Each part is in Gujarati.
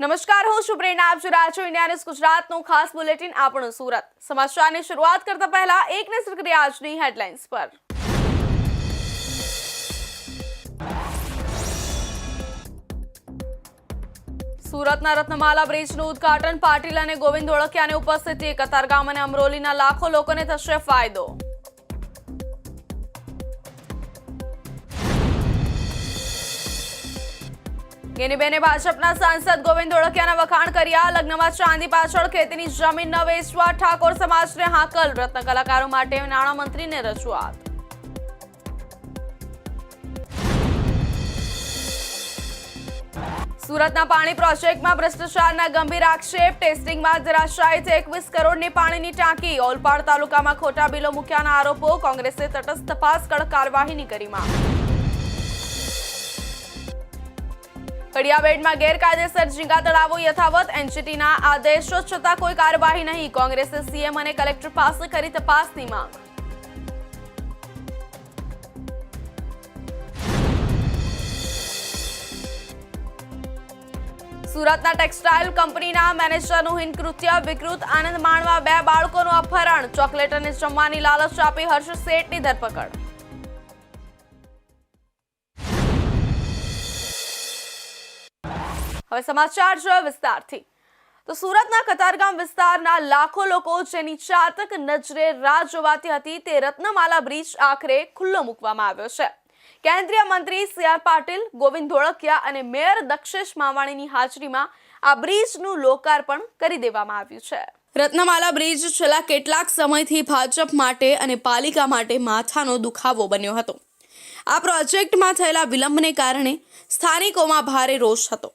નમસ્કાર, હું છું પ્રેરણા. આપ રહ્યા છો ઇન્ડિયા ગુજરાતનું ખાસ બુલેટિન, આપણું સુરત. સમાચારની શરૂઆત કરતા પહેલા એક નજર કરીએ આજની હેડલાઇન્સ પર. સુરતના રત્નમાલા બ્રિજનું ઉદ્ઘાટન પાટીલ અને ગોવિંદ ઓળખિયાની ઉપસ્થિતિ. કતારગામ અને અમરોલીના લાખો લોકોને થશે ફાયદો. ગેનીબેને ભાજપના સાંસદ ગોવિંદ ધોળકિયાના વખાણ કર્યા. લગ્નમાં ચાંદી પાછળ ખેતીની જમીન ન વેચવા ઠાકોર સમાજને હાકલ. રત્ન કલાકારો માટે નાણામંત્રીને રજૂઆત. સુરતના પાણી પ્રોજેક્ટમાં ભ્રષ્ટાચારના ગંભીર આક્ષેપ. ટેસ્ટિંગમાં ધરાશાયી એકવીસ કરોડની પાણીની ટાંકી. ઓલપાડ તાલુકામાં ખોટા બિલો મૂક્યાના આરોપો. કોંગ્રેસે તટસ્થ તપાસ કડક કાર્યવાહીની કરી માંગ. કડિયાબેડમાં ગેરકાયદેસર ઝીંગા તળાવો યથાવત એનજીટીના આદેશો છતાં કોઈ કાર્યવાહી નહીં. કોંગ્રેસે સીએમ અને કલેક્ટર પાસે કરી તપાસની માંગ. સુરતના ટેક્સટાઇલ કંપનીના મેનેજરનું હિનકૃત્ય વિકૃત આનંદ માણવા બે બાળકોનું અપહરણ. ચોકલેટ અને જમવાની લાલચ આપી હર્ષ શેઠની ધરપકડ. હવે સમાચાર જોઈએ વિસ્તારથી. તો સુરતના કતારગામ વિસ્તારના લાખો લોકો જેની ચાતક નજરે રાહ જોવાતી હતી તે રત્નમાલા બ્રિજ આખરે ખુલ્લો મૂકવામાં આવ્યો છે. કેન્દ્રીય મંત્રી સી આર પાટીલ, ગોવિંદ ધોળકિયા અને મેયર દક્ષેશ માવાણીની હાજરીમાં આ બ્રિજનું લોકાર્પણ કરી દેવામાં આવ્યું છે. રત્નમાલા બ્રિજ છેલ્લા કેટલાક સમયથી ભાજપ માટે અને પાલિકા માટે માથાનો દુખાવો બન્યો હતો. આ પ્રોજેક્ટમાં થયેલા વિલંબને કારણે સ્થાનિકોમાં ભારે રોષ હતો.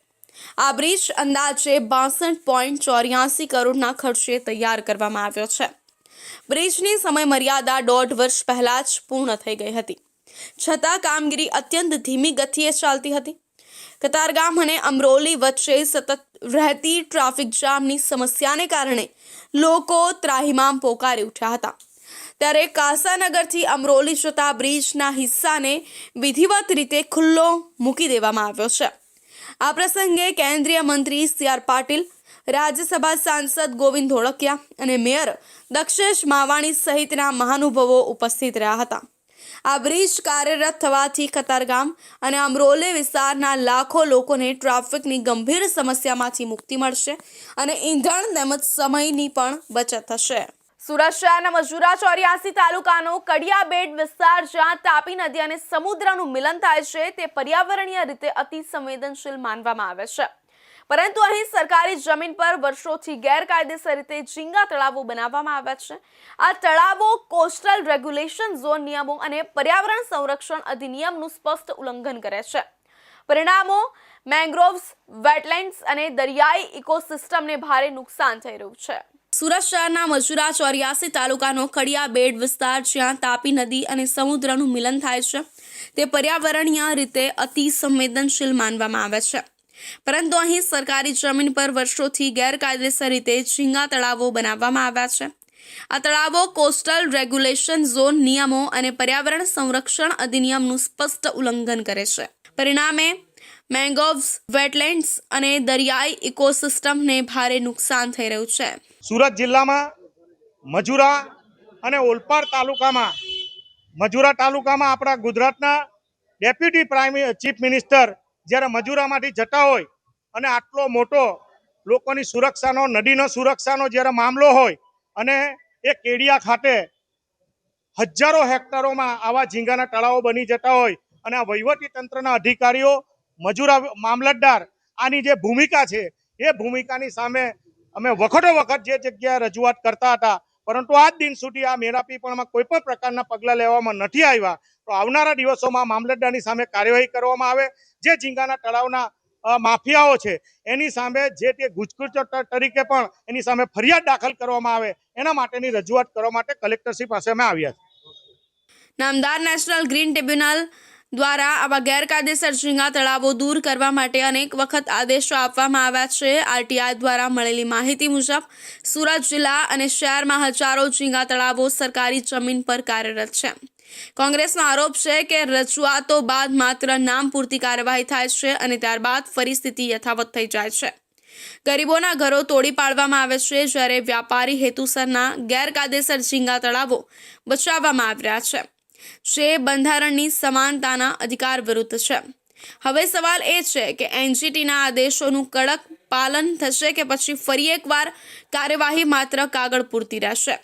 આ બ્રિજ અંદાજે બાસઠ પોઈન્ટ ચોર્યાસી કરોડના ખર્ચે તૈયાર કરવામાં આવ્યો છે. બ્રિજની સમય મર્યાદા દોઢ વર્ષ પહેલા જ પૂર્ણ થઈ ગઈ હતી. છતાં કામગીરી અત્યંત ધીમી ગતિએ ચાલતી હતી. કતારગામ અને અમરોલી વચ્ચે સતત રહેતી ટ્રાફિક જામની સમસ્યાને કારણે લોકો ત્રાહિમામ પોકારી ઉઠ્યા હતા. ત્યારે કાસાનગરથી અમરોલી જતા બ્રિજના હિસ્સાને વિધિવત રીતે ખુલ્લો મૂકી દેવામાં આવ્યો છે. આ પ્રસંગે કેન્દ્રીય મંત્રી સી આર પાટીલ, રાજ્યસભા સાંસદ ગોવિંદ ધોળકિયા અને મેયર દક્ષેશ માવાણી સહિતના મહાનુભાવો ઉપસ્થિત રહ્યા હતા. આ બ્રિજ કાર્યરત થવાથી કતારગામ અને અમરોલે વિસ્તારના લાખો લોકોને ટ્રાફિકની ગંભીર સમસ્યામાંથી મુક્તિ મળશે અને ઈંધણ તેમજ સમયની પણ બચત થશે. સુરત શહેરના મજુરા ચોર્યાસી તાલુકાનો કડિયાબેટ વિસ્તાર જ્યાં તાપી નદી અને સમુદ્રનું મિલન થાય છે, તે પર્યાવરણીય રીતે અતિ સંવેદનશીલ માનવામાં આવે છે. પરંતુ અહીં સરકારી જમીન પર વર્ષોથી ગેરકાયદેસર રીતે ઝીંગા તળાવો બનાવવામાં આવ્યા છે. આ તળાવો કોસ્ટલ રેગ્યુલેશન ઝોન નિયમો અને પર્યાવરણ સંરક્ષણ અધિનિયમનું સ્પષ્ટ ઉલ્લંઘન કરે છે. પરિણામો મેંગ્રોવ્સ વેટલેન્ડ્સ અને દરિયાઈ ઇકોસિસ્ટમને ભારે નુકસાન થઈ રહ્યું છે. સુરત શહેરના મજુરા ચોર્યાસી તાલુકાનો કડિયાબેડ વિસ્તાર જ્યાં તાપી નદી અને સમુદ્રનું મિલન થાય છે. તે પર્યાવરણીય રીતે અતિ સંવેદનશીલ માનવામાં આવે છે. પરંતુ અહીં સરકારી જમીન પર વર્ષોથી ગેરકાયદેસર રીતે ઝીંગા તળાવો બનાવવામાં આવ્યા છે. આ તળાવો કોસ્ટલ રેગ્યુલેશન ઝોન નિયમો અને પર્યાવરણ સંરક્ષણ અધિનિયમનું સ્પષ્ટ ઉલ્લંઘન કરે છે. પરિણામે, મેંગોવ્સ, વેટલેન્ડ્સ અને દરિયાઈ ઇકોસિસ્ટમને ભારે નુકસાન થઈ રહ્યું છે. સુરત જિલ્લામાં મજુરા અને ઓલપાડ તાલુકામાં, મજુરા તાલુકામાં આપણા ગુજરાતના ડેપ્યુટી પ્રાઇમ ચીફ મિનિસ્ટર જ્યારે મજુરામાંથી જતા હોય અને આટલો મોટો લોકોની સુરક્ષાનો, નદીનો સુરક્ષાનો જ્યારે મામલો હોય અને એ કેડિયા ખાતે હજારો હેક્ટરોમાં આવા ઝીંગાના તળાવો બની જતા હોય અને આ વહીવટી તંત્રના અધિકારીઓ, મજૂરા મામલતદાર આની જે ભૂમિકા છે, એ ભૂમિકાની સામે અમે વખતો વખત જે જગ્યાએ રજૂઆત કરતા હતા, પરંતુ આજ દિન સુધી આ મેરાપીપણમાં કોઈ પણ પ્રકારના પગલાં લેવામાં નથી આવ્યા, તો આવનારા દિવસોમાં મામલતદારની સામે કાર્યવાહી કરવામાં આવે. જે ઝીંગાના તળાવના માફિયાઓ છે, એની સામે જે તે ગુજકૃત્ય ત- તરીકે પણ એની સામે ફરિયાદ દાખલ કરવામાં આવે, એના માટેની રજૂઆત કરવા માટે કલેક્ટરશ્રી પાસે અમે આવ્યા નામદાર નેશનલ ગ્રીન ટ્રિબ્યુનલ દ્વારા આવા ગેરકાયદેસર ઝીંગા તળાવો દૂર કરવા માટે અનેક વખત આદેશો આપવામાં આવ્યા છે. આરટીઆઈ દ્વારા મળેલી માહિતી મુજબ સુરત જિલ્લા અને શહેરમાં હજારો ઝીંગા તળાવો સરકારી જમીન પર કાર્યરત છે. કોંગ્રેસનો આરોપ છે કે રજૂઆતો બાદ માત્ર નામ પૂરતી કાર્યવાહી થાય છે અને ત્યારબાદ ફરી સ્થિતિ યથાવત થઈ જાય છે. ગરીબોના ઘરો તોડી પાડવામાં આવે છે જ્યારે વ્યાપારી હેતુસરના ગેરકાયદેસર ઝીંગા તળાવો બચાવવામાં આવ્યા છે. જે બંધારણની સમાનતાના અધિકાર વિરુદ્ધ છે. હવે સવાલ એ છે કે એનજીટીના આદેશોનું કડક પાલન થશે કે પછી ફરી એકવાર કાર્યવાહી માત્ર કાગળ પૂરતી રહેશે?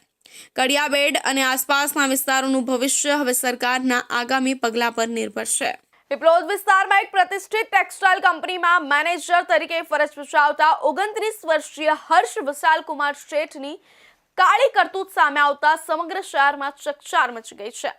કડિયાબેડ અને આસપાસના વિસ્તારોનું ભવિષ્ય હવે સરકારના આગામી પગલાં પર નિર્ભર છે. પીપલોદ વિસ્તારમાં એક પ્રતિષ્ઠિત ટેક્સટાઇલ કંપનીમાં મેનેજર તરીકે ફરજ બજાવતા ઓગણત્રીસ વર્ષીય હર્ષ વિશાલ કુમાર શેઠની કાળી કરતૂત સામે આવતા સમગ્ર શહેરમાં ચકચાર મચી ગઈ છે.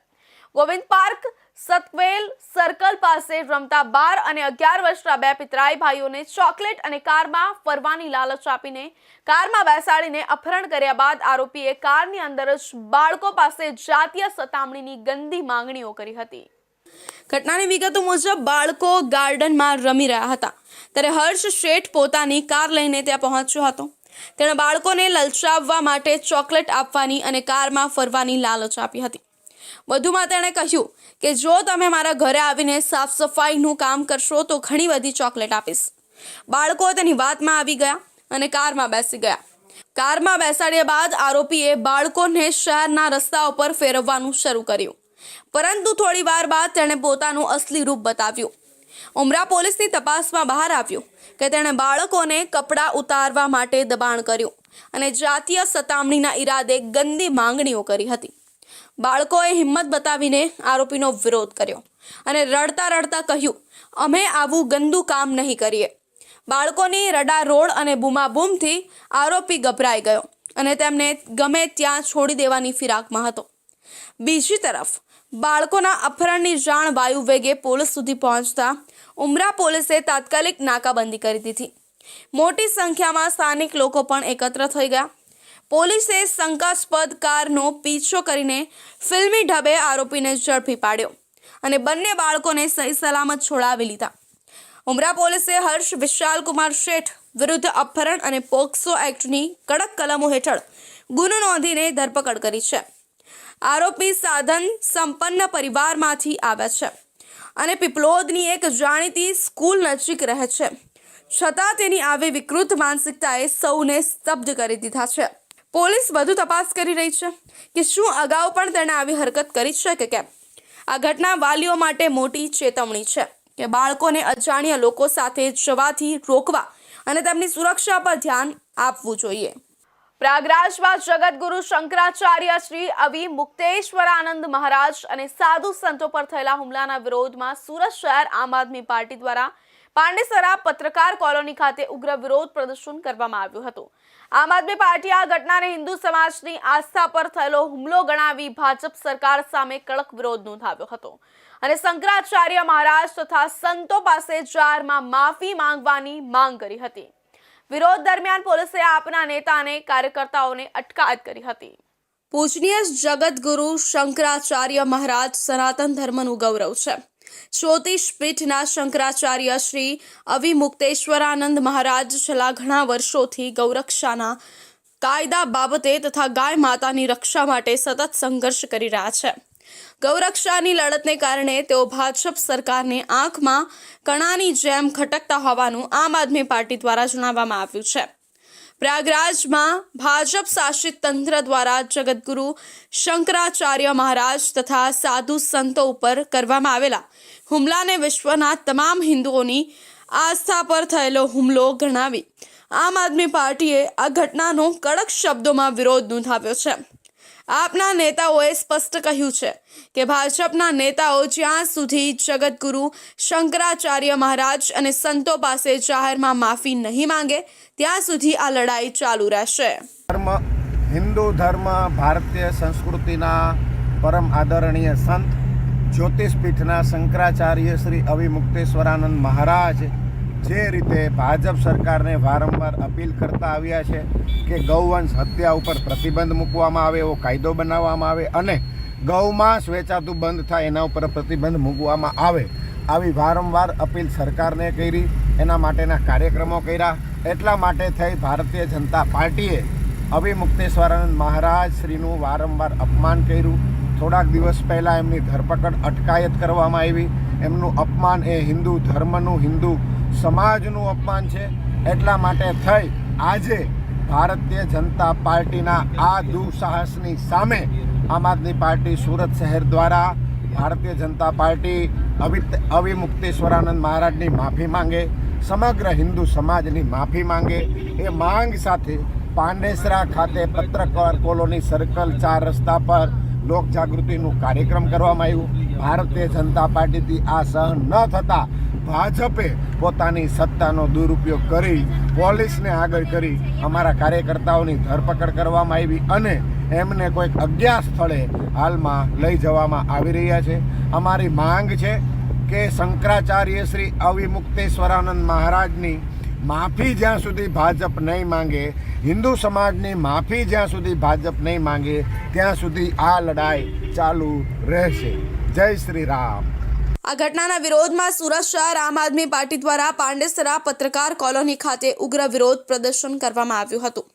ગોવિંદ પાર્ક, સતવેલ સર્કલ પાસે રમતા બાર અને અગિયાર વર્ષના બે પિતરાઈ ભાઈઓને ચોકલેટ અને કારમાં ફરવાની લાલચ આપીને કારમાં બેસાડીને અપહરણ કર્યા બાદ આરોપીએ કારની અંદર જ બાળકો પાસે જાતીય સતામણીની ગંદી માંગણીઓ કરી હતી. ઘટનાની વિગતો મુજબ બાળકો ગાર્ડનમાં રમી રહ્યા હતા. ત્યારે હર્ષ શેઠ પોતાની કાર લઈને ત્યાં પહોંચ્યો હતો. તેણે બાળકોને લલચાવવા માટે ચોકલેટ આપવાની અને કારમાં ફરવાની લાલચ આપી હતી. વધુમાં તેણે કહ્યું કે જો તમે મારા ઘરે આવીને સાફ સફાઈનું કામ કરશો તો ઘણી બધી ચોકલેટ આપીશ. બાળકો તેની વાતમાં આવી ગયા અને કારમાં બેસી ગયા. કારમાં બેસાડ્યા બાદ આરોપીએ બાળકોને શહેરના રસ્તા ઉપર ફેરવવાનું શરૂ કર્યું. પરંતુ થોડી વાર બાદ તેણે પોતાનું અસલી રૂપ બતાવ્યું. ઉમરા પોલીસની તપાસમાં બહાર આવ્યું કે તેણે બાળકોને કપડાં ઉતારવા માટે દબાણ કર્યું અને જાતીય સતામણીના ઈરાદે ગંદી માંગણીઓ કરી હતી. બાળકોએ હિંમત બતાવીને આરોપીનો વિરોધ કર્યો અને રડતા રડતા કહ્યું, અમે આવું ગંદુ કામ નહીં કરીએ. બાળકોની રડા રોડ અને બૂમાબૂમથી આરોપી ગભરાઈ ગયો અને તેમને ગમે ત્યાં છોડી દેવાની ફિરાકમાં હતો. બીજી તરફ, બાળકોના અપહરણની જાણ વાયુ વેગે પોલીસ સુધી પહોંચતા ઉમરા પોલીસે તાત્કાલિક નાકાબંધી કરી દીધી. મોટી સંખ્યામાં સ્થાનિક લોકો પણ એકત્ર થઈ ગયા. પોલીસે શંકાસ્પદ કારનો પીછો કરીને ફિલ્મી ઢબે આરોપીને ઝડપી પાડ્યો અને બંને બાળકોને સહી સલામત છોડાવી લીધા. ઉમરા પોલીસે હર્ષ વિશાલકુમાર શેઠ વિરુદ્ધ અપહરણ અને પોક્સો એક્ટની કડક કલમો હેઠળ ગુનો નોંધીને ધરપકડ કરી છે. આરોપી સાધન સંપન્ન પરિવારમાંથી આવે છે અને પીપલોદની એક જાણીતી સ્કૂલ નજીક રહે છે. છતાં તેની આવી વિકૃત માનસિકતાએ સૌને સ્તબ્ધ કરી દીધા છે. પોલીસ વધુ તપાસ કરી રહી છે કે શું અગાઉ પણ તેણે આવી હરકત કરી છે કે કેમ? આ ઘટના વાલીઓ માટે મોટી ચેતવણી છે કે બાળકોને અજાણ્યા લોકો સાથે જવાથી રોકવા અને તેમની સુરક્ષા પર ધ્યાન આપવું જોઈએ. પ્રયાગરાજમાં જગતગુરુ શંકરાચાર્ય શ્રી અવિ મુક્તેશ્વરાનંદ મહારાજ અને સાધુ સંતો પર થયેલા હુમલાના વિરોધમાં સુરત શહેર આમ આદમી પાર્ટી દ્વારા પાંડેસરા પત્રકાર કોલોની ખાતે ઉગ્ર વિરોધ પ્રદર્શન કરવામાં આવ્યું હતું. આમ આદમી પાર્ટી આ ઘટનાને હિન્દુ સમાજની આસ્થા પર થયેલો હુમલો ગણાવી ભાજપ સરકાર સામે કડક વિરોધ નોંધાવ્યો હતો. અને શંકરાચાર્ય મહારાજ તથા સંતો પાસે જાહેરમાં માફી માંગવાની માંગ કરી હતી. વિરોધ દરમિયાન પોલીસે આપના નેતા અને કાર્યકર્તાઓને અટકાયત કરી હતી. પૂજનીય જગતગુરુ શંકરાચાર્ય મહારાજ સનાતન ધર્મનું ગૌરવ છે. જ્યોતિષ પીઠના શંકરાચાર્ય શ્રી અવિમુક્તેશ્વરાનંદ મહારાજ છેલ્લા ઘણા વર્ષોથી ગૌરક્ષાના કાયદા બાબતે તથા ગાય માતાની રક્ષા માટે સતત સંઘર્ષ કરી રહ્યા છે. ગૌરક્ષાની લડતને કારણે તેઓ ભાજપ સરકારને આંખમાં કણાની જેમ ખટકતા હોવાનું આમ આદમી પાર્ટી દ્વારા જણાવવામાં આવ્યું છે. પ્રયાગરાજમાં ભાજપ શાસિત તંત્ર દ્વારા જગદગુરુ શંકરાચાર્ય મહારાજ તથા સાધુ સંતો ઉપર કરવામાં આવેલા હુમલાને વિશ્વના તમામ હિન્દુઓની આસ્થા પર થયેલો હુમલો ગણાવી આમ આદમી પાર્ટીએ આ ઘટનાનો કડક શબ્દોમાં વિરોધ નોંધાવ્યો છે. આપના નેતાઓએ સ્પષ્ટ કહ્યું છે કે ભાજપના નેતાઓ જ્યાં સુધી જગતગુરુ શંકરાચાર્ય મહારાજ અને સંતો પાસે જાહેરમાં માફી નહીં માંગે, ત્યાં સુધી આ લડાઈ ચાલુ રહેશે. ધર્મ, હિન્દુ ધર્મ, ભારતીય સંસ્કૃતિના પરમ આદરણીય સંત, જ્યોતિષપીઠના શંકરાચાર્ય શ્રી અવિમુક્તેશ્વરાનંદ મહારાજ જે રીતે ભાજપ સરકારને વારંવાર અપીલ કરતા આવ્યા છે કે ગૌવંશ હત્યા ઉપર પ્રતિબંધ મૂકવામાં આવે, એવો કાયદો બનાવવામાં આવે અને ગૌમાંસ વેચાતું બંધ થાય, એના ઉપર પ્રતિબંધ મૂકવામાં આવે. આવી વારંવાર અપીલ સરકારને કરી, એના માટેના કાર્યક્રમો કર્યા. એટલા માટે થઈ ભારતીય જનતા પાર્ટીએ અવિમુક્તેશ્વરાનંદ મહારાજ શ્રીનું વારંવાર અપમાન કર્યું. થોડાક દિવસ પહેલાં એમની ધરપકડ અટકાયત કરવામાં આવી. એમનું અપમાન એ હિન્દુ ધર્મનું, હિન્દુ સમાજનું અપમાન છે. એટલા માટે થઈ આજે ભારતીય જનતા પાર્ટીના આ દુઃસાહસની સામે આમ આદમી પાર્ટી સુરત શહેર દ્વારા ભારતીય જનતા પાર્ટી અવિ અવિમુક્તેશ્વરાનંદ મહારાજની માફી માંગે, સમગ્ર હિન્દુ સમાજની માફી માંગે. એ માંગ સાથે પાંડેસરા ખાતે પત્રકાર કોલોની સર્કલ ચાર રસ્તા પર લોક જાગૃતિનું કાર્યક્રમ કરવામાં આવ્યું. ભારતીય જનતા પાર્ટીથી આ સહન ન થતાં ભાજપે પોતાની સત્તાનો દુરુપયોગ કરી પોલીસને આગળ કરી અમારા કાર્યકર્તાઓની ધરપકડ કરવામાં આવી અને એમને કોઈક અજ્ઞાત સ્થળે હાલમાં લઈ જવામાં આવી રહ્યા છે. અમારી માંગ છે કે શંકરાચાર્ય શ્રી અવિમુક્તેશ્વરાનંદ મહારાજની માફી જ્યાં સુધી ભાજપ નહીં માંગે, હિન્દુ સમાજની માફી જ્યાં સુધી ભાજપ નહીં માંગે, ત્યાં સુધી આ લડાઈ ચાલુ રહેશે. જય શ્રી રામ. આ ઘટનાના વિરોધમાં સુરત શહેર આમ આદમી પાર્ટી દ્વારા પાંડેસરા પત્રકાર કોલોની ખાતે ઉગ્ર વિરોધ પ્રદર્શન કરવામાં આવ્યું હતું.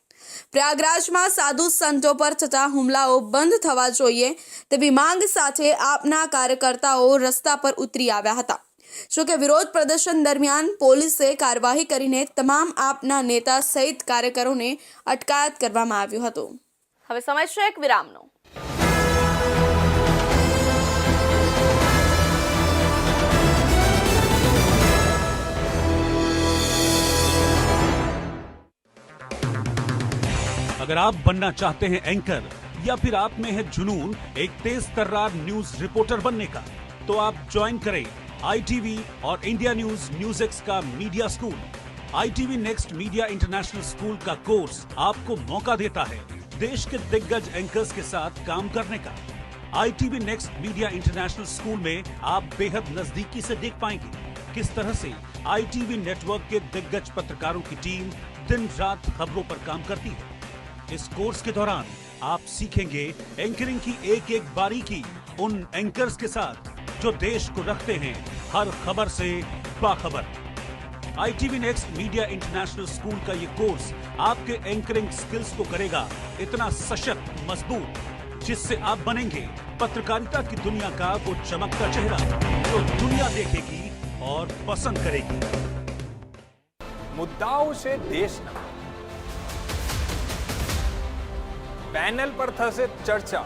પ્રયાગરાજમાં સાધુ સંતો પર થતા હુમલાઓ બંધ થવા જોઈએ તેવી માંગ સાથે આપના કાર્યકર્તાઓ રસ્તા પર ઉતરી આવ્યા હતા. જોકે વિરોધ પ્રદર્શન દરમિયાન પોલીસે કાર્યવાહી કરીને તમામ આપના નેતા સહિત કાર્યકરોને અટકાયત કરવામાં આવ્યું હતું હવે સમય છે એક વિરામનો अगर आप बनना चाहते हैं एंकर या फिर आप में है जुनून एक तेज तर्रार न्यूज रिपोर्टर बनने का तो आप ज्वाइन करें आईटीवी और इंडिया न्यूज़ न्यूज़ एक्स का media school ITV next media international school का कोर्स आपको मौका देता है देश के दिग्गज एंकर्स के साथ काम करने का। ITV next media international school में आप बेहद नजदीकी से देख पाएँगे किस तरह से आईटीवी नेटवर्क के दिग्गज पत्रकारों की टीम दिन रात खबरों पर काम करती है। इस कोर्स के दौरान आप सीखेंगे एंकरिंग की एक एक बारीकी उन एंकर्स के साथ जो देश को रखते हैं, हर खबर से बाखबर। ITV next media international school का ये कोर्स आपके एंकरिंग स्किल्स को करेगा, इतना सशक्त, मज़बूत, जिससे आप बनेंगे। पत्रकारिता की दुनिया का वो चमकता चेहरा, जो दुनिया देखेगी और पसंद करेगी। मुद्दाओं से देश पैनल पर थसे चर्चा।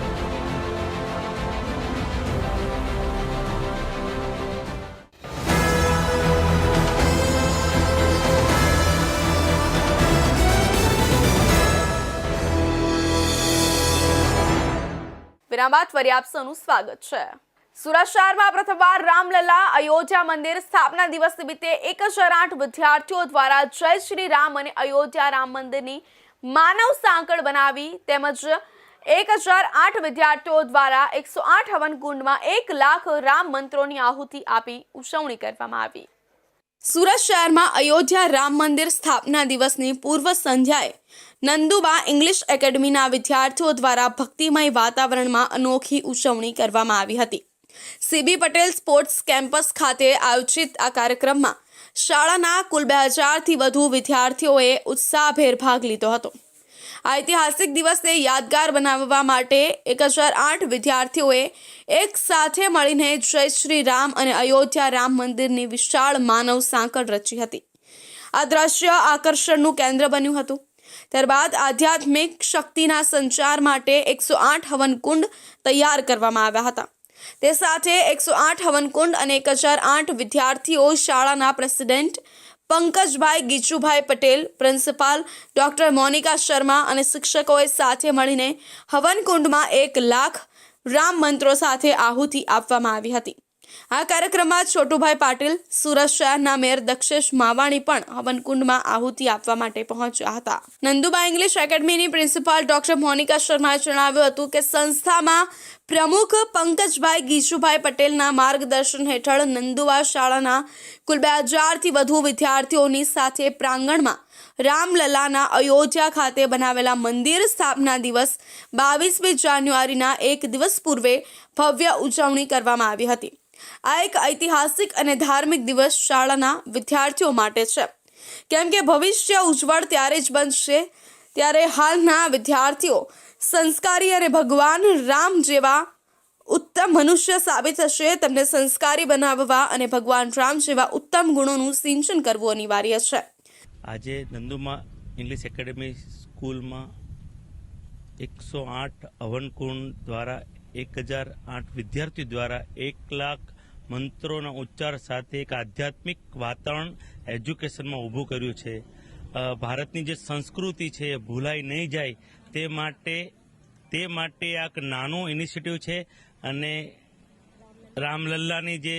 વિરામ ફરી આપ સ્વાગત છે. સુરત શહેરમાં પ્રથમવાર રામલલા અયોધ્યા મંદિર સ્થાપના દિવસ નિમિત્તે એક હજાર આઠ વિદ્યાર્થીઓ દ્વારા જય શ્રી રામ અને અયોધ્યા રામ મંદિરની માનવ સાંકળ બનાવી તેમજ એક હજાર આઠ વિદ્યાર્થીઓ દ્વારા એકસો આઠ હવન કુંડમાં એક લાખ રામ મંત્રોની આહુતિ આપી ઉજવણી કરવામાં આવી. સુરત શહેરમાં અયોધ્યા રામ મંદિર સ્થાપના દિવસની પૂર્વ સંધ્યાએ નંદુબા ઇંગ્લિશ એકેડમીના વિદ્યાર્થીઓ દ્વારા ભક્તિમય વાતાવરણમાં અનોખી ઉજવણી કરવામાં આવી હતી. સીબી પટેલ સ્પોર્ટ્સ કેમ્પસ ખાતે આયોજિત આ કાર્યક્રમમાં શાળાના કુલ બે હજારથી વધુ વિદ્યાર્થીઓએ ઉત્સાહભેર ભાગ લીધો હતો. આ ઐતિહાસિક દિવસને યાદગાર બનાવવા માટે એક હજાર આઠ વિદ્યાર્થીઓએ એક સાથે મળીને જય શ્રી રામ અને અયોધ્યા રામ મંદિરની વિશાળ માનવ સાંકળ રચી હતી. આ દ્રશ્ય આકર્ષણનું કેન્દ્ર બન્યું હતું. ત્યારબાદ આધ્યાત્મિક શક્તિના સંચાર માટે એકસો આઠ હવનકુંડ તૈયાર કરવામાં આવ્યા હતા. તે સાથે એકસો આઠ હવનકુંડ અને એક હજાર આઠ વિદ્યાર્થીઓ શાળાના president Pankajbhai Gichubhai Patel, principal doctor Monika Sharma અને શિક્ષકોએ સાથે મળીને હવનકુંડમાં એક લાખ રામ મંત્રો સાથે આહુતિ આપવામાં આવી હતી. આ કાર્યક્રમમાં છોટુભાઈ પાટીલ સુરત શહેરના મેયર દક્ષેશ માવાણી પણ હવનકુંડમાં આહુતિ આપવા માટે પહોંચ્યા હતા. નંદુબા ઇંગ્લિશ એકેડમીની પ્રિન્સિપાલ ડોક્ટર મોનિકા શર્માએ જણાવ્યું હતું કે સંસ્થામાં પ્રમુખ પંકજભાઈ ગીશુભાઈ પટેલના માર્ગદર્શન હેઠળ નંદુબા શાળાના કુલ બે હજારથી વધુ વિદ્યાર્થીઓની સાથે પ્રાંગણમાં રામલલાના અયોધ્યા ખાતે બનાવેલા મંદિર સ્થાપના દિવસ બાવીસમી જાન્યુઆરીના એક દિવસ પૂર્વે ભવ્ય ઉજવણી કરવામાં આવી હતી. આ એક ઐતિહાસિક અને ધાર્મિક દિવસ શાળાના વિદ્યાર્થીઓ માટે છે. કેમ કે ભવિષ્ય ઉજ્જવળ ત્યારે જ બનશે, ત્યારે હાલના વિદ્યાર્થીઓ સંસ્કારી અને ભગવાન રામ જેવા ઉત્તમ મનુષ્ય સાબિત થશે, તેમને સંસ્કારી બનાવવા અને ભગવાન રામ જેવા ઉત્તમ ગુણોનું સિંચન કરવું અનિવાર્ય છે. આજે નંદુમાં ઇંગ્લિશ એકેડમી સ્કૂલમાં એકસો આઠ હવનકુંડ દ્વારા એક હજાર આઠ વિદ્યાર્થીઓ દ્વારા એક લાખ મંત્રોના ઉચ્ચાર સાથે એક આધ્યાત્મિક વાતાવરણ એજ્યુકેશનમાં ઊભું કર્યું છે. ભારતની જે સંસ્કૃતિ છે એ ભૂલાઈ નહીં જાય તે માટે તે માટે આ એક નાનો ઇનિશિયેટિવ છે અને રામલલ્લાની જે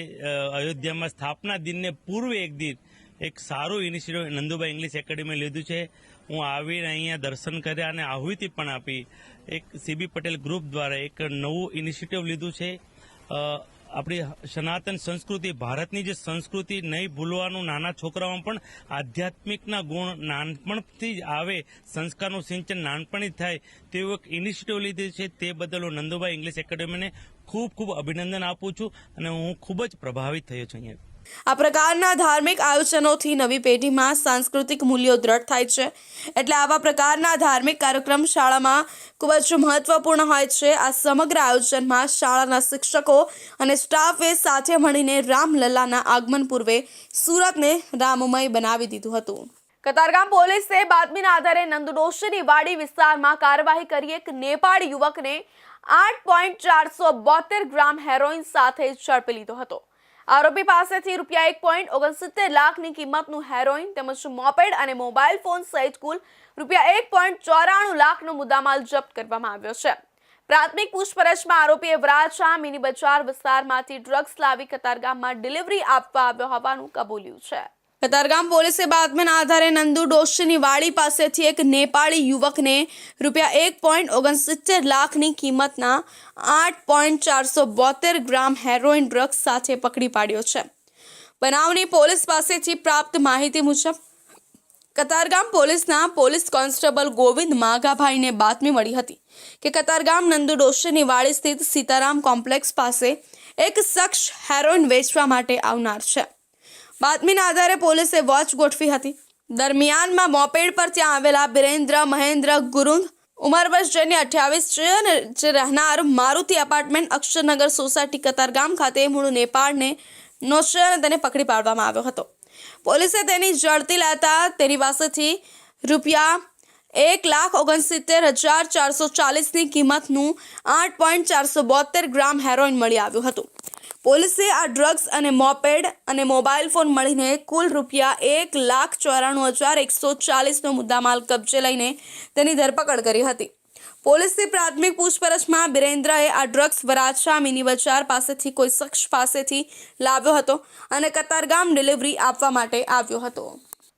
અયોધ્યામાં સ્થાપના દિનને પૂર્વે એક દિન એક સારું ઇનિશિયેટિવ નંદુભાઈ ઇંગ્લિશ એકેડેમી લીધું છે. હું આવીને અહીંયા દર્શન કર્યા અને આહુતિ પણ આપી. એક સીબી પટેલ ગ્રુપ દ્વારા એક નવું ઇનિશિયેટિવ લીધું છે. આપણી સનાતન સંસ્કૃતિ, ભારતની જે સંસ્કૃતિ નહીં ભૂલવાનું નાના છોકરાઓમાં પણ આધ્યાત્મિકના ગુણ નાનપણથી જ આવે, સંસ્કારનું સિંચન નાનપણથી થાય તેવું એક ઇનિશિયેટિવ લીધી છે તે બદલ હું નંદુભાઈ ઇંગ્લિશ એકેડેમીને ખૂબ ખૂબ અભિનંદન આપું છું અને હું ખૂબ જ પ્રભાવિત થયો છું અહીંયા. આ પ્રકારના ધાર્મિક આયોજનોથી નવી પેઢીમાં સાંસ્કૃતિક મૂલ્યો દ્રઢ થાય છે. એટલે આવા પ્રકારના ધાર્મિક કાર્યક્રમ શાળામાં ખૂબ જ મહત્વપૂર્ણ હોય છે. આ સમગ્ર આયોજનમાં શાળાના શિક્ષકો અને સ્ટાફે સાથે મળીને રામલલ્લાના આગમન પૂર્વે સુરતને રામમય બનાવી દીધું હતું. કતારગામ પોલીસે બાતમીના આધારે નંદડોશીની વાડી વિસ્તારમાં કાર્યવાહી કરી એક નેપાળી યુવકને આઠ પોઈન્ટ ચારસો બોતેર ગ્રામ હેરોઇન સાથે ઝડપી લીધો હતો. આરોપી પાસેથી રૂપિયા એક પોઈન્ટ ઓગણસિત્તેર લાખની કિંમતનું હેરોઇન તેમજ મોપેડ અને મોબાઈલ ફોન સહિત કુલ રૂપિયા એક પોઈન્ટ ચોરાણું લાખનો મુદ્દામાલ જપ્ત કરવામાં આવ્યો છે. પ્રાથમિક પૂછપરછમાં આરોપીએ વરાછા મિની બજાર વિસ્તારમાંથી ડ્રગ્સ લાવી કતારગામમાં ડિલિવરી આપવા આવ્યો હોવાનું કબૂલ્યું છે. કતારગામ પોલીસે બાતમીના આધારે નંદુ ડોશીની વાડી પાસેથી એક નેપાળી યુવકને રૂપિયા એક પોઈન્ટ ઓગણસિત્તેર લાખની કિંમતના આઠ પોઈન્ટ ચારસો બોતેર ગ્રામ હેરોઇન ડ્રગ્સ સાથે પકડી પાડ્યો છે. બનાવની પોલીસ પાસેથી પ્રાપ્ત માહિતી મુજબ, કતારગામ પોલીસના પોલીસ કોન્સ્ટેબલ ગોવિંદ માઘાભાઈને બાતમી મળી હતી કે કતારગામ નંદુ ડોશીની વાડી સ્થિત સીતારામ કોમ્પ્લેક્સ પાસે એક શખ્સ હેરોઇન વેચવા માટે આવનાર છે. બાતમીના આધારે પોલીસે વોચ ગોઠવી હતી. દરમિયાનમાં મોપેડ પર ત્યાં આવેલા બિરેન્દ્ર, મહેન્દ્ર, ગુરુંગ ઉંમર વર્ષ જેની અઠ્યાવીસ જે રહેનાર મારુતિ એપાર્ટમેન્ટ અક્ષરનગર સોસાયટી કતારગામ ખાતે મૂળ નેપાળને નો છે તેને પકડી પાડવામાં આવ્યો હતો. પોલીસે તેની જડતી લેતા તેની પાસેથી રૂપિયા એક લાખ ઓગણસિત્તેર હજાર ચારસો ચાલીસની કિંમતનું આઠ પોઈન્ટ ચારસો બોતેર ગ્રામ હેરોઇન મળી આવ્યું હતું. પોલીસે આ ડ્રગ્સ અને મોપેડ અને મોબાઈલ ફોન મળીને કુલ રૂપિયા એક લાખ ચોરાણું હજાર એકસો ચાલીસનો મુદ્દામાલ કબજે લઈને તેની ધરપકડ કરી હતી. પોલીસની પ્રાથમિક પૂછપરછમાં બિરેન્દ્રએ આ ડ્રગ્સ વરાછા મિની બજાર પાસેથી કોઈ શખ્સ પાસેથી લાવ્યો હતો અને કતારગામ ડિલિવરી આપવા માટે આવ્યો હતો.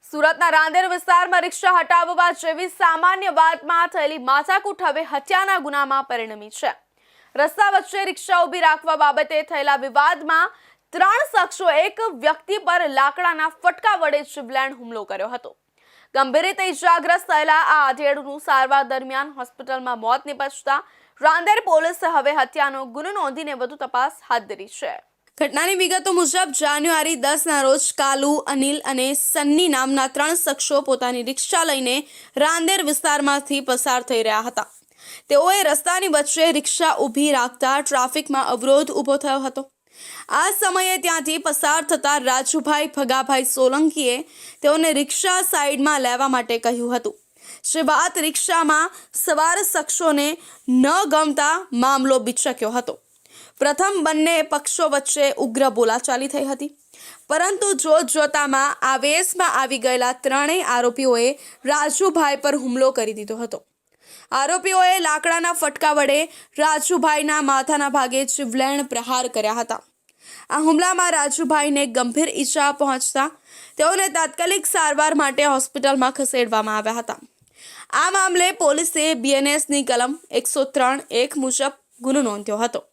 સુરતના રાંદેર વિસ્તારમાં રિક્ષા હટાવવા જેવી સામાન્ય વાતમાં થયેલી માથાકૂટ હવે હત્યાના ગુનામાં પરિણમી છે. રસ્તા વચ્ચે રિક્ષા ઊભી રાખવા બાબતે થયેલા વિવાદમાં ત્રણ શખ્સો એક વ્યક્તિ પર લાકડાના ફટકા વડે જીવલેણ હુમલો કર્યો હતો. ગંભીર રીતે ઇજાગ્રસ્ત થયેલા આ આધેડનું સારવાર દરમિયાન હોસ્પિટલમાં મોત નિપજતા રાંદેર પોલીસે હવે હત્યાનો ગુનો નોંધીને વધુ તપાસ હાથ ધરી છે. ઘટનાની વિગતો મુજબ જાન્યુઆરી દસના રોજ કાલુ, અનિલ અને સન્ની નામના ત્રણ શખ્સો પોતાની રિક્ષા લઈને રાંદેર વિસ્તારમાંથી પસાર થઈ રહ્યા હતા. તેઓએ રસ્તાની વચ્ચે રિક્ષા ઊભી રાખતા ટ્રાફિકમાં અવરોધ ઊભો થયો હતો. આ સમયે ત્યાંથી પસાર થતા રાજુભાઈ ફગાભાઈ સોલંકીએ તેઓને રિક્ષા સાઈડમાં લેવા માટે કહ્યું હતું. જે વાત રિક્ષામાં સવાર શખ્સોને ન ગમતા મામલો બિચક્યો હતો. પ્રથમ બંને પક્ષો વચ્ચે ઉગ્ર બોલાચાલી થઈ હતી. પરંતુ જોત જોતામાં આવેશમાં આવી ગયેલા ત્રણેય આરોપીઓએ રાજુભાઈ પર હુમલો કરી દીધો હતો. આરોપીઓએ લાકડાના ફટકા વડે રાજુભાઈના માથાના ભાગે જીવલેણ પ્રહાર કર્યા હતા. આ હુમલામાં રાજુભાઈને ગંભીર ઈજા પહોંચતા તેઓને તાત્કાલિક સારવાર માટે હોસ્પિટલમાં ખસેડવામાં આવ્યા હતા. આ મામલે પોલીસે બીએનએસની કલમ એકસો ત્રણ એક મુજબ ગુનો નોંધ્યો હતો.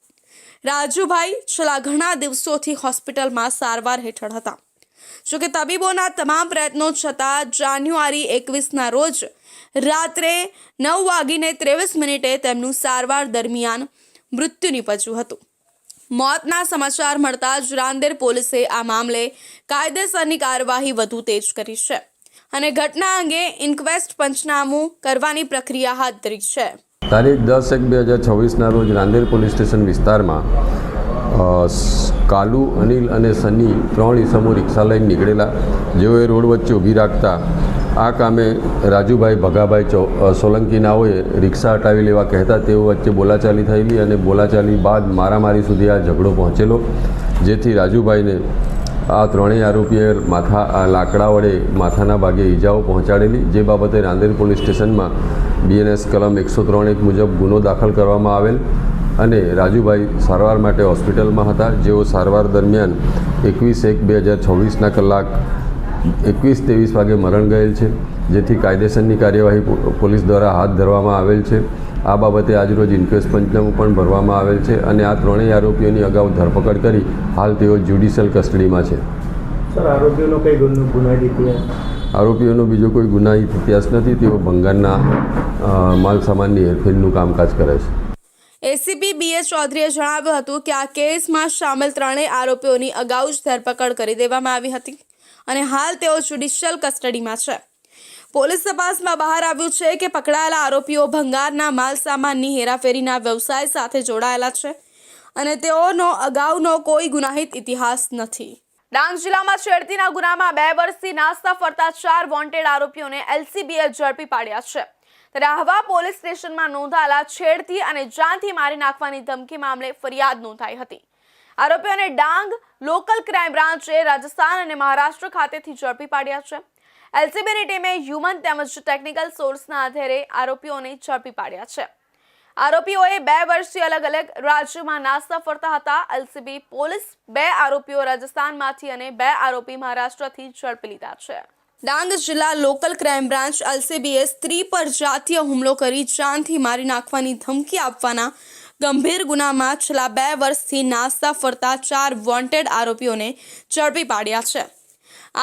રાજુભાઈ છેલ્લા ઘણા દિવસોથી હોસ્પિટલમાં સારવાર હેઠળ હતા. જોકે તબીબોના તમામ પ્રયત્નો છતાં જાન્યુઆરી એકવીસના રોજ રાત્રે નવ વાગીને ત્રેવીસ મિનિટે તેમનું સારવાર દરમિયાન મૃત્યુ નીપજ્યું હતું. મોતના સમાચાર મળતા જ રાંદેર પોલીસે આ મામલે કાયદેસરની કાર્યવાહી વધુ તેજ કરી છે અને ઘટના અંગે ઇન્ક્વેસ્ટ પંચનામું કરવાની પ્રક્રિયા હાથ ધરી છે. તારીખ દસ એક બે હજાર છવ્વીસના રોજ રાંદેર પોલીસ સ્ટેશન વિસ્તારમાં કાલુ, અનિલ અને સની ત્રણ ઇસમો રિક્ષા લઈને નીકળેલા. જેઓએ રોડ વચ્ચે ઊભી રાખતા આ કામે રાજુભાઈ ભગાભાઈ ચૌ સોલંકીનાઓએ રિક્ષા હટાવી લેવા કહેતા તેઓ વચ્ચે બોલાચાલી થયેલી અને બોલાચાલી બાદ મારામારી સુધી આ ઝઘડો પહોંચેલો, જેથી રાજુભાઈને આ ત્રણેય આરોપીએ માથા લાકડા વડે માથાના ભાગે ઈજાઓ પહોંચાડેલી. જે બાબતે રાંદેર પોલીસ સ્ટેશનમાં બીએનએસ કલમ એકસો ત્રણ એક મુજબ ગુનો દાખલ કરવામાં આવેલ. અને રાજુભાઈ સારવાર માટે હોસ્પિટલમાં હતા. જેઓ સારવાર દરમિયાન એકવીસ એક બે હજાર છવ્વીસના કલાક એકવીસ ત્રેવીસ વાગે મરણ ગયેલ છે જેથી કાયદેસરની કાર્યવાહી પોલીસ દ્વારા હાથ ધરવામાં આવેલ છે. આ બાબતે આજરોજ ઇન્ક્વેસ્ટ પંચનામું પણ ભરવામાં આવેલ છે અને આ ત્રણેય આરોપીઓની અગાઉ ધરપકડ કરી હાલ તેઓ જ્યુડિશિયલ કસ્ટડીમાં છે. આરોપીઓનો બીજો કોઈ ગુનાહિત ઇતિહાસ નથી તેઓ ભંગારના માલસામાનની માલ સામાનની હેરફેરનું કામકાજ કરે છે. બી એસ ચૌધરીએ જણાવ્યું હતું કે આ કેસમાં સામેલ ત્રણેય આરોપીઓની અગાઉ જ ધરપકડ કરી દેવામાં આવી હતી અને હાલ તેઓ જ્યુડિશિયલ કસ્ટડીમાં છે. પોલીસ તપાસમાં બહાર આવ્યું છે કે પકડાયેલા આરોપીઓ ભંગારના માલ સામાનની હેરાફેરીના વ્યવસાય સાથે જોડાયેલા છે અને તેઓનો અગાઉનો કોઈ ગુનાહિત ઇતિહાસ નથી. ડાંગ જિલ્લામાં છેડતીના ગુનામાં બે વર્ષથી નાસ્તા ફરતા ચાર વોન્ટેડ આરોપીઓને એલસીબીએ ઝડપી પાડ્યા છે. ત્યારે આહવા પોલીસ સ્ટેશનમાં નોંધાયેલા છેડતી અને જાનથી મારી નાખવાની ધમકી મામલે ફરિયાદ નોંધાઈ હતી. આરોપીઓને ડાંગ લોકલ ક્રાઇમ બ્રાન્ચે રાજસ્થાન અને મહારાષ્ટ્ર ખાતેથી ઝડપી પાડ્યા છે. એલસીબીની ટીમે હ્યુમન તેમજ ટેકનિકલ સોર્સના આધારે આરોપીઓને ઝડપી પાડ્યા છે. આરોપીઓએ બે વર્ષથી અલગ અલગ રાજ્યોમાં નાસ્તા ફરતા હતા. એલસીબી પોલીસ બે આરોપીઓ રાજસ્થાનમાંથી અને બે આરોપી મહારાષ્ટ્રથી ઝડપી લીધા છે. ડાંગ જિલ્લા લોકલ ક્રાઇમ બ્રાન્ચ એલસીબીએ સ્ત્રી પર જાતીય હુમલો કરી જાનથી મારી નાખવાની ધમકી આપવાના ગંભીર ગુનામાં છેલ્લા બે વર્ષથી નાસ્તા ફરતા ચાર વોન્ટેડ આરોપીઓને ઝડપી પાડ્યા છે.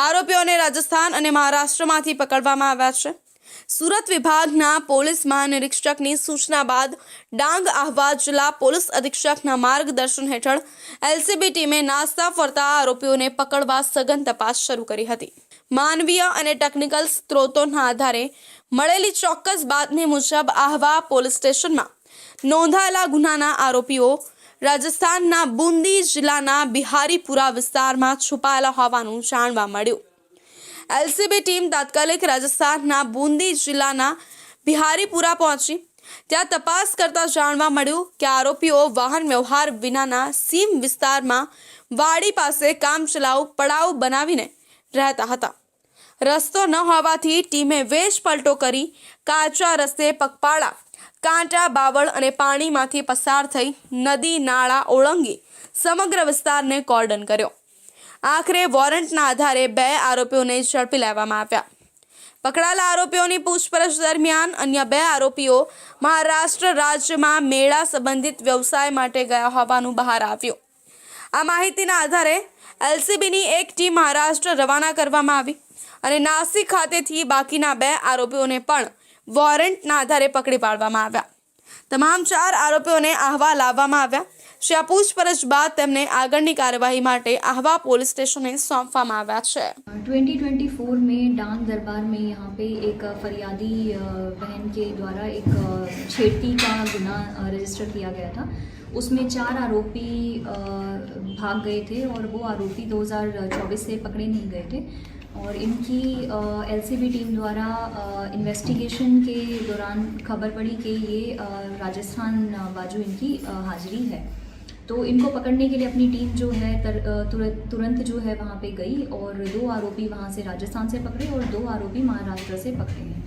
આરોપીઓને રાજસ્થાન અને મહારાષ્ટ્રમાંથી પકડવામાં આવ્યા છે. સુરત વિભાગના પોલીસ મહાનિરીક્ષકની સૂચના બાદ ડાંગ આહવા જિલ્લા પોલીસ અધિક્ષકના માર્ગદર્શન હેઠળ એલસીબી ટીમે નાસ્તા ફરતા આરોપીઓને પકડવા સઘન તપાસ શરૂ કરી હતી. માનવીય અને ટેકનિકલ સ્ત્રોતોના આધારે મળેલી ચોક્કસ બાતમી મુજબ આહવા પોલીસ સ્ટેશનમાં નોંધાયેલા ગુનાના આરોપીઓ રાજસ્થાનના બુંદી જિલ્લાના બિહારીપુરા વિસ્તારમાં છુપાયેલા હોવાનું જાણવા મળ્યું. એલસીબી ટીમ તાત્કાલિક રાજસ્થાનના બુંદી જિલ્લાના બિહારીપુરા પહોંચી, ત્યાં તપાસ કરતા જાણવા મળ્યું કે આરોપીઓ વાહન વ્યવહાર વિનાના સીમ વિસ્તારમાં વાડી પાસે કામચલાઉ પડાવ બનાવીને રહેતા હતા. રસ્તો ન હોવાથી ટીમે વેશ પલટો કરી કાચા રસ્તે પગપાળા, કાંટા, બાવળ અને પાણીમાંથી પસાર થઈ નદી નાળા ઓળંગી સમગ્ર વિસ્તારને કોર્ડન કર્યો. આખરે વોરંટના આધારે બે આરોપીઓને ઝડપી લેવામાં આવ્યા. પકડાયેલા આરોપીઓની પૂછપરછ દરમિયાન અન્ય બે આરોપીઓ મહારાષ્ટ્ર રાજ્યમાં મેળા સંબંધિત વ્યવસાય માટે ગયા હોવાનું બહાર આવ્યું. આ માહિતીના આધારે એલસીબીની એક ટીમ મહારાષ્ટ્ર રવાના કરવામાં આવી અને નાસિક ખાતેથી બાકીના બે આરોપીઓને પણ વોરંટના આધારે પકડી પાડવામાં આવ્યા તમામ ચાર આરોપીઓને આહવા લાવવામાં આવ્યા જ્યાં પૂછપરછ બાદ તેમને આગળની કાર્યવાહી માટે આહવા પોલીસ સ્ટેશને સોંપવામાં આવ્યા છે 2024 में डांग दरबार में यहाँ पे एक फरियादी अ, बहन के द्वारा एक अ, छेड़ती का गुना अ, रजिस्टर किया गया था उसमें चार आरोपी भाग गए थे और वो आरोपी 2024 से पकड़े नहीं गए थे और इनकी एलसीबी टीम द्वारा इन्वेस्टिगेशन के दौरान खबर पड़ी कि ये राजस्थान बाजू इनकी हाजिरी है। तो इनको पकड़ने के लिए अपनी टीम जो है तर, तुरंत तुरंत जो है वहाँ पे गई और दो आरोपी वहाँ से राजस्थान से पकड़े और दो आरोपी महाराष्ट्र से पकड़े हैं।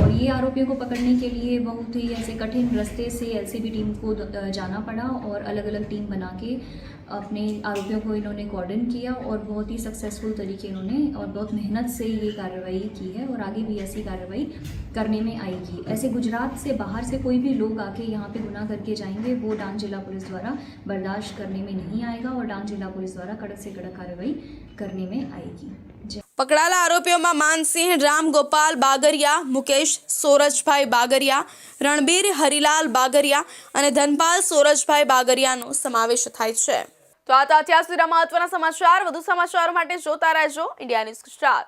और ये आरोपियों को पकड़ने के लिए बहुत ही ऐसे कठिन रास्ते से एलसीबी टीम को जाना पड़ा और अलग अलग टीम बना के अपने आरोपियों को इन्होंने कॉर्डन किया और बहुत ही सक्सेसफुल तरीके इन्होंने और बहुत मेहनत से ये कार्रवाई की है और आगे भी ऐसी कार्रवाई करने में आएगी। ऐसे गुजरात से बाहर से कोई भी लोग आके यहाँ पे गुनाह करके जाएँगे, वो डांग जिला पुलिस द्वारा बर्दाश्त करने में नहीं आएगा और डांग जिला पुलिस द्वारा कड़क से कड़क कार्रवाई करने में आएगी। પકડાયેલા આરોપીઓમાં માનસિંહ રામ ગોપાલ બાગરિયા, મુકેશ, સોરજભાઈ બાગરિયા, રણબીર હરિલાલ બાગરિયા અને ધનપાલ સોરજભાઈ બાગરિયાનો સમાવેશ થાય છે. તો આ તો અત્યાર સુધીના મહત્વના સમાચાર. વધુ સમાચારો માટે જોતા રહેજો. India News Gujarat.